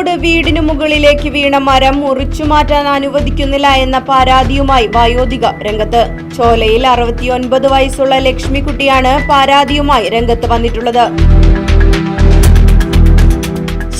Chelakode വീടിനു മുകളിലേക്ക് വീണ മരം മുറിച്ചു മാറ്റാൻ അനുവദിക്കുന്നില്ല എന്ന പരാതിയുമായി വയോധിക രംഗത്ത്. ചോലയിൽ അറുപത്തിയൊൻപത് വയസ്സുള്ള ലക്ഷ്മിക്കുട്ടിയാണ് പരാതിയുമായി രംഗത്ത് വന്നിട്ടുള്ളത്.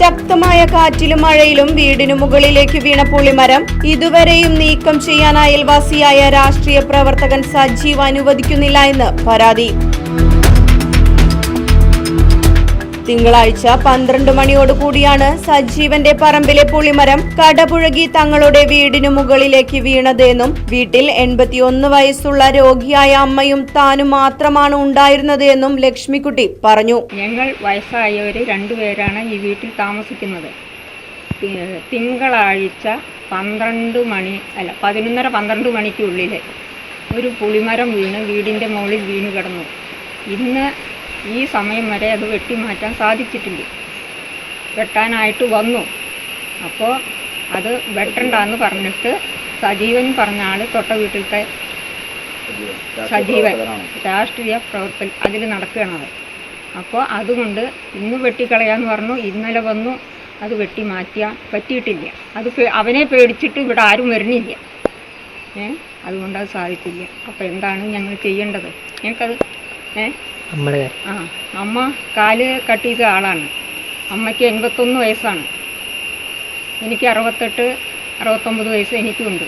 ശക്തമായ കാറ്റിലും മഴയിലും വീടിനു മുകളിലേക്ക് വീണ പുളിമരം ഇതുവരെയും നീക്കം ചെയ്യാൻ അയൽവാസിയായ രാഷ്ട്രീയ പ്രവർത്തകൻ സജീവ് അനുവദിക്കുന്നില്ല എന്ന് പരാതി. തിങ്കളാഴ്ച പന്ത്രണ്ട് മണിയോടുകൂടിയാണ് സജീവന്റെ പറമ്പിലെ പുളിമരം കടപുഴകി തങ്ങളുടെ വീടിനു മുകളിലേക്ക് വീണതെന്നും വീട്ടിൽ എൺപത്തിയൊന്ന് വയസ്സുള്ള രോഗിയായ അമ്മയും താനും മാത്രമാണ് ഉണ്ടായിരുന്നത് എന്നും ലക്ഷ്മിക്കുട്ടി പറഞ്ഞു. ഞങ്ങൾ വയസ്സായവർ രണ്ടുപേരാണ് ഈ വീട്ടിൽ താമസിക്കുന്നത്. തിങ്കളാഴ്ച പന്ത്രണ്ട് മണി അല്ല പതിനൊന്നര പന്ത്രണ്ട് മണിക്കുള്ളിൽ ഒരു പുളിമരം വീണ് വീടിന്റെ മുകളിൽ വീണ് കിടന്നു. ഇന്ന് ഈ സമയം വരെ അത് വെട്ടിമാറ്റാൻ സാധിച്ചിട്ടില്ല. വെട്ടാനായിട്ട് വന്നു. അപ്പോൾ അത് വെട്ടണ്ടെന്ന് പറഞ്ഞിട്ട് സജീവൻ പറഞ്ഞ ആൾ തൊട്ട വീട്ടിലത്തെ സജീവൻ രാഷ്ട്രീയ പ്രവർത്തനം അതിൽ നടക്കുകയാണത് അപ്പോൾ അതുകൊണ്ട് ഇന്ന് വെട്ടിക്കളയാന്ന് പറഞ്ഞു ഇന്നലെ വന്നു അത് വെട്ടി മാറ്റിയാൽ പറ്റിയിട്ടില്ല. അത് അവനെ പേടിച്ചിട്ട് ഇവിടെ ആരും വരുന്നില്ല. ഏ? അതുകൊണ്ട് അത് സാധിക്കില്ല അപ്പോൾ എന്താണ് ഞങ്ങൾ ചെയ്യേണ്ടത്? ഞങ്ങൾക്കത് ആ അമ്മ കാൽ കട്ട് ചെയ്ത ആളാണ്. അമ്മയ്ക്ക് എൺപത്തൊന്ന് വയസ്സാണ്. എനിക്ക് അറുപത്തെട്ട് അറുപത്തൊമ്പത് വയസ്സ് എനിക്കുണ്ട്.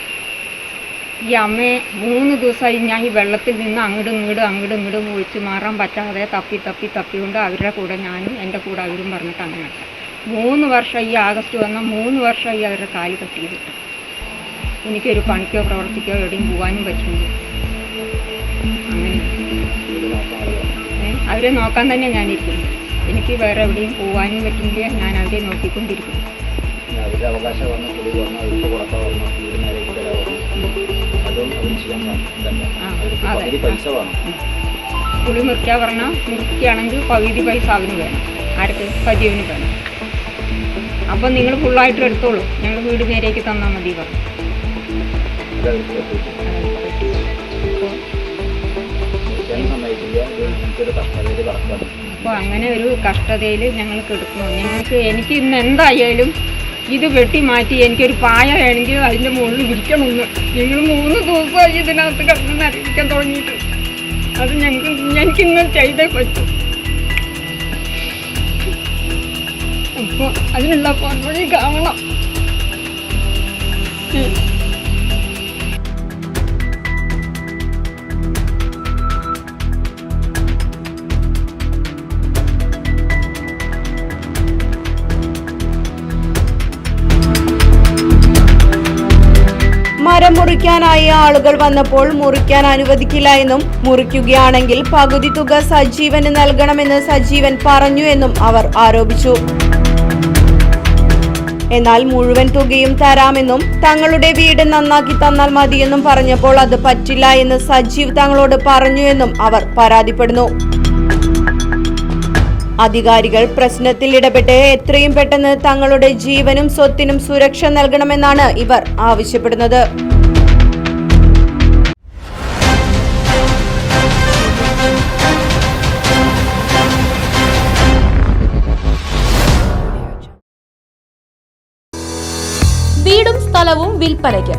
ഈ അമ്മയെ മൂന്ന് ദിവസമായി ഞാൻ ഈ വെള്ളത്തിൽ നിന്ന് അങ്ങോട്ടും ഇങ്ങോട്ടും അങ്ങോട്ടും ഇങ്ങോട്ടും ഒഴിച്ച് മാറാൻ പറ്റാതെ തപ്പി തപ്പി തപ്പിക്കൊണ്ട് അവരുടെ കൂടെ ഞാനും എന്റെ കൂടെ അവരും പറഞ്ഞിട്ട് അങ്ങനെ മൂന്ന് വർഷം ഈ ആഗസ്റ്റ് വന്ന മൂന്ന് വർഷം ഈ അവരുടെ കാൽ കട്ടിയതിട്ട് എനിക്കൊരു പണിക്കോ പ്രവർത്തിക്കോ എവിടെയും പോകാനും പറ്റുന്നില്ല അവരെ നോക്കാൻ തന്നെ ഞാനിരിക്കും എനിക്ക് വേറെ എവിടെയും പോകാനും പറ്റില്ല. ഞാൻ അവരെ നോക്കിക്കൊണ്ടിരിക്കും പുളി മുറിക്കാൻ പറഞ്ഞാൽ മുറിക്കുകയാണെങ്കിൽ പകുതി പൈസ അവന് വേണം. ആർക്ക് പതിവിന് വേണം. അപ്പം നിങ്ങൾ ഫുള്ളായിട്ട് എടുത്തോളൂ. ഞങ്ങൾ വീട് നേരേക്ക് തന്നാൽ മതി പറഞ്ഞു. അപ്പോൾ അങ്ങനെ ഒരു കഷ്ടതയിൽ ഞങ്ങൾ കിടക്കുന്നു. ഞങ്ങൾക്ക് എനിക്ക് ഇന്ന് എന്തായാലും ഇത് വെട്ടി മാറ്റി എനിക്കൊരു പായ വേണമെങ്കിൽ അതിന്റെ മുകളിൽ വിരിക്കണമെന്ന് ഞങ്ങൾ മൂന്ന് ദിവസമായി ഇതിനകത്ത് കിടന്ന് അറിയിക്കാൻ തുടങ്ങിയിട്ട്. അത് ഞങ്ങൾക്ക് എനിക്കിന്ന് ചെയ്തേ പറ്റൂ. അപ്പോൾ അതിനുള്ള പൊൻവഴി കാണണം. മരം മുറിക്കാനായി ആളുകൾ വന്നപ്പോൾ മുറിക്കാൻ അനുവദിക്കില്ല എന്നും മുറിക്കുകയാണെങ്കിൽ പകുതി തുക സജീവന് നൽകണമെന്ന് സജീവൻ പറഞ്ഞു എന്നും അവർ ആരോപിച്ചു. എന്നാൽ മുഴുവൻ തുകയും തരാമെന്നും തങ്ങളുടെ വീട് നന്നാക്കി തന്നാൽ മതിയെന്നും പറഞ്ഞപ്പോൾ അത് പറ്റില്ല എന്ന് സജീവ് തങ്ങളോട് പറഞ്ഞു എന്നും അവർ പരാതിപ്പെടുന്നു. അധികാരികൾ പ്രശ്നത്തിൽ ഇടപെട്ട് എത്രയും പെട്ടെന്ന് തങ്ങളുടെ ജീവനും സ്വത്തിനും സുരക്ഷ നൽകണമെന്നാണ് ഇവർ ആവശ്യപ്പെടുന്നത്. വീടും സ്ഥലവും വിൽപ്പനയ്ക്ക്.